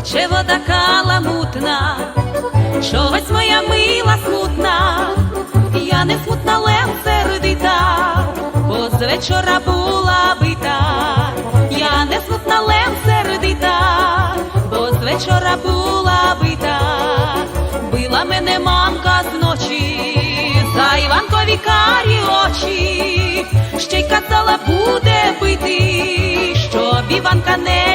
тече вода каламутна, чогось моя мила смутна, я не смутна, лев сердита, бо з вечора була бита, я не смутна, лев сердита, бо з вечора була бита, била мене мамка зночі, за Іванкові карі очі, ще й казала буде бити, щоб Іванка не